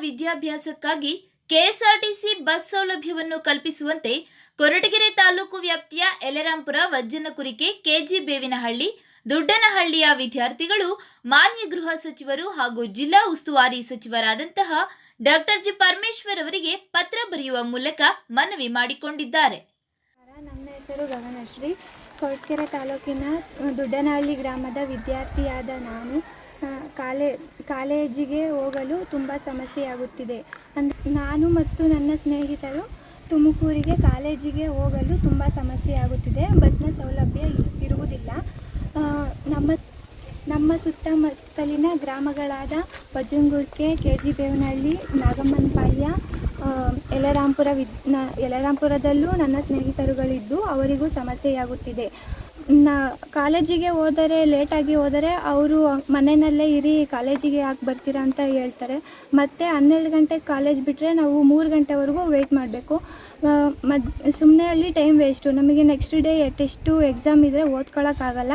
ವಿದ್ಯಾಭ್ಯಾಸಕ್ಕಾಗಿ KSRTC bus ಸೌಲಭ್ಯವನ್ನು ಕಲ್ಪಿಸುವಂತೆ ಕೊರಟಗೆರೆ ತಾಲೂಕು ವ್ಯಾಪ್ತಿಯ ಯಲರಾಂಪುರ ವಜ್ಜನಕುರಿಕೆ, ಕೆಜಿ ಬೇವಿನಹಳ್ಳಿ, ದೊಡ್ಡನಹಳ್ಳಿಯ ವಿದ್ಯಾರ್ಥಿಗಳು, ಮಾನ್ಯ ಗೃಹ ಸಚಿವರು ಹಾಗೂ ಜಿಲ್ಲಾ ಉಸ್ತುವಾರಿ ಸಚಿವರಾದಂತಹ ಡಾಕ್ಟರ್ ಜಿ ಪರಮೇಶ್ವರ್ ಅವರಿಗೆ ಪತ್ರ ಬರೆಯುವ ಮೂಲಕ ಮನವಿ ಮಾಡಿಕೊಂಡಿದ್ದಾರೆ. ನನ್ನ ಹೆಸರು ಗಗನಶ್ರೀ. ಕೊರಟಗೆರೆ ತಾಲೂಕಿನ, ದೊಡ್ಡನಹಳ್ಳಿ ಗ್ರಾಮದ ವಿದ್ಯಾರ್ಥಿಯಾದ ನಾನು. ಕಾಲೇ, ಕಾಲೇಜಿಗೆ ಹೋಗಲು ತುಂಬ ಸಮಸ್ಯೆಯಾಗುತ್ತಿದೆ ಅಂದ್, ನಾನು ಮತ್ತು ನನ್ನ ಸ್ನೇಹಿತರು ತುಮಕೂರಿಗೆ ಕಾಲೇಜಿಗೆ ಹೋಗಲು ತುಂಬ ಸಮಸ್ಯೆಯಾಗುತ್ತಿದೆ ಬಸ್ನ ಸೌಲಭ್ಯ ಇರುವುದಿಲ್ಲ. ನಮ್ಮ ನಮ್ಮ ಸುತ್ತಮುತ್ತಲಿನ ಗ್ರಾಮಗಳಾದ ಬಜಂಗುರ್ಕೆ ಕೆ ಜಿ ಬೇವನಹಳ್ಳಿ ನಾಗಮ್ಮನಪಾಳ್ಯ ಯಲರಾಂಪುರ ವಿದ್ ಯಲರಾಂಪುರದಲ್ಲೂ ನನ್ನ ಸ್ನೇಹಿತರುಗಳಿದ್ದು ಅವರಿಗೂ ಸಮಸ್ಯೆಯಾಗುತ್ತಿದೆ. ನಾ ಕಾಲೇಜಿಗೆ ಹೋದರೆ ಲೇಟಾಗಿ ಹೋದರೆ ಅವರು ಮನೆಯಲ್ಲೇ ಇರಿ ಕಾಲೇಜಿಗೆ ಯಾಕೆ ಬರ್ತೀರಾ ಅಂತ ಹೇಳ್ತಾರೆ. ಮತ್ತು ಹನ್ನೆರಡು ಗಂಟೆಗೆ ಕಾಲೇಜ್ ಬಿಟ್ಟರೆ ನಾವು ಮೂರು ಗಂಟೆವರೆಗೂ ವೆಯ್ಟ್ ಮಾಡಬೇಕು. ಮದ್ ಸುಮ್ಮನೆ ಅಲ್ಲಿ ಟೈಮ್ ವೇಸ್ಟು ನಮಗೆ ನೆಕ್ಸ್ಟ್ ಡೇ ಟೆಸ್ಟು ಎಕ್ಸಾಮ್ ಇದ್ದರೆ ಓದ್ಕೊಳ್ಳೋಕ್ಕಾಗಲ್ಲ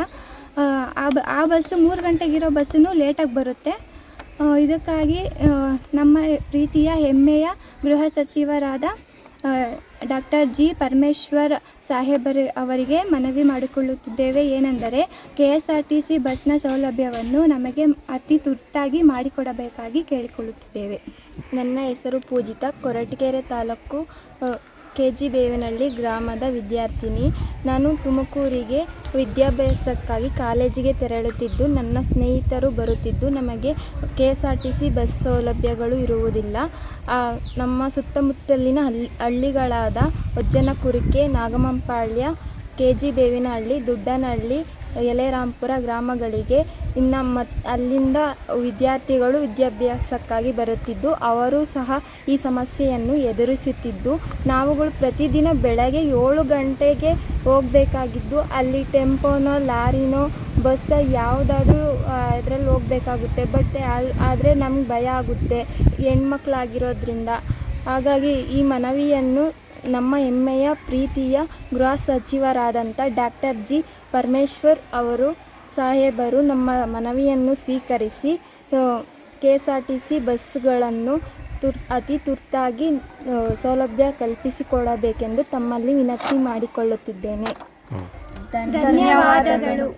ಆ, ಆ ಬ ಆ ಬಸ್ಸು ಮೂರು ಗಂಟೆಗಿರೋ ಬಸ್ಸು ಲೇಟಾಗಿ ಬರುತ್ತೆ. ಇದಕ್ಕಾಗಿ ನಮ್ಮ ಪ್ರೀತಿಯ ಹೆಮ್ಮೆಯ ಗೃಹ ಸಚಿವರಾದ ಡಾಕ್ಟರ್ ಜಿ ಪರಮೇಶ್ವರ್ ಸಾಹೇಬರು ಅವರಿಗೆ ಮನವಿ ಮಾಡಿಕೊಳ್ಳುತ್ತಿದ್ದೇವೆ. ಏನೆಂದರೆ K S R T C ಬಸ್ನ ಸೌಲಭ್ಯವನ್ನು ನಮಗೆ ಅತಿ ತುರ್ತಾಗಿ ಮಾಡಿಕೊಡಬೇಕಾಗಿ ಕೇಳಿಕೊಳ್ಳುತ್ತಿದ್ದೇವೆ. ನನ್ನ ಹೆಸರು ಪೂಜಿತ ಕೊರಟಗೆರೆ ತಾಲೂಕು ಕೆ ಜಿ ಬೇವಿನಹಳ್ಳಿ ಗ್ರಾಮದ ವಿದ್ಯಾರ್ಥಿನಿ. ನಾನು ತುಮಕೂರಿಗೆ ವಿದ್ಯಾಭ್ಯಾಸಕ್ಕಾಗಿ ಕಾಲೇಜಿಗೆ ತೆರಳುತ್ತಿದ್ದು, ನನ್ನ ಸ್ನೇಹಿತರು ಬರುತ್ತಿದ್ದು, ನಮಗೆ K S R T C bus ಸೌಲಭ್ಯಗಳು ಇರುವುದಿಲ್ಲ. ನಮ್ಮ ಸುತ್ತಮುತ್ತಲಿನ ಹಳ್ಳಿ ಹಳ್ಳಿಗಳಾದ ಒಜ್ಜನಕುರಿಕೆ ನಾಗಮಂಪಾಳ್ಯ ಕೆ ಜಿ ಬೇವಿನಹಳ್ಳಿ, ದುಡ್ಡನಹಳ್ಳಿ ಯಲೆರಾಂಪುರ ಗ್ರಾಮಗಳಿಗೆ ಇನ್ನ ಮತ್ ಅಲ್ಲಿಂದ ವಿದ್ಯಾರ್ಥಿಗಳು ವಿದ್ಯಾಭ್ಯಾಸಕ್ಕಾಗಿ ಬರುತ್ತಿದ್ದು, ಅವರು ಸಹ ಈ ಸಮಸ್ಯೆಯನ್ನು ಎದುರಿಸುತ್ತಿದ್ದು, ನಾವುಗಳು ಪ್ರತಿದಿನ ಬೆಳಗ್ಗೆ ಏಳು ಗಂಟೆಗೆ ಹೋಗಬೇಕಾಗಿದ್ದು, ಅಲ್ಲಿ ಟೆಂಪೋನೋ, ಲಾರಿನೋ, ಬಸ್ಸ ಯಾವುದಾದ್ರೂ ಇದರಲ್ಲಿ ಹೋಗಬೇಕಾಗುತ್ತೆ. ಬಟ್ ಆದರೆ ನಮ್ಗೆ ಭಯ ಆಗುತ್ತೆ, ಹೆಣ್ಮಕ್ಳಾಗಿರೋದ್ರಿಂದ. ಹಾಗಾಗಿ ಈ ಮನವಿಯನ್ನು ನಮ್ಮ ಹೆಮ್ಮೆಯ, ಪ್ರೀತಿಯ ಗೃಹ ಸಚಿವರಾದಂಥ ಡಾಕ್ಟರ್ ಜಿ. ಪರಮೇಶ್ವರ್ ಅವರು ಸಾಹೇಬರು ನಮ್ಮ ಮನವಿಯನ್ನು ಸ್ವೀಕರಿಸಿ K S R T C ಬಸ್ಗಳನ್ನು ತುರ್, ಅತಿ ತುರ್ತಾಗಿ ಸೌಲಭ್ಯ ಕಲ್ಪಿಸಿಕೊಡಬೇಕೆಂದು ತಮ್ಮಲ್ಲಿ ವಿನಂತಿ ಮಾಡಿಕೊಳ್ಳುತ್ತಿದ್ದೇನೆ. ಧನ್ಯವಾದಗಳು.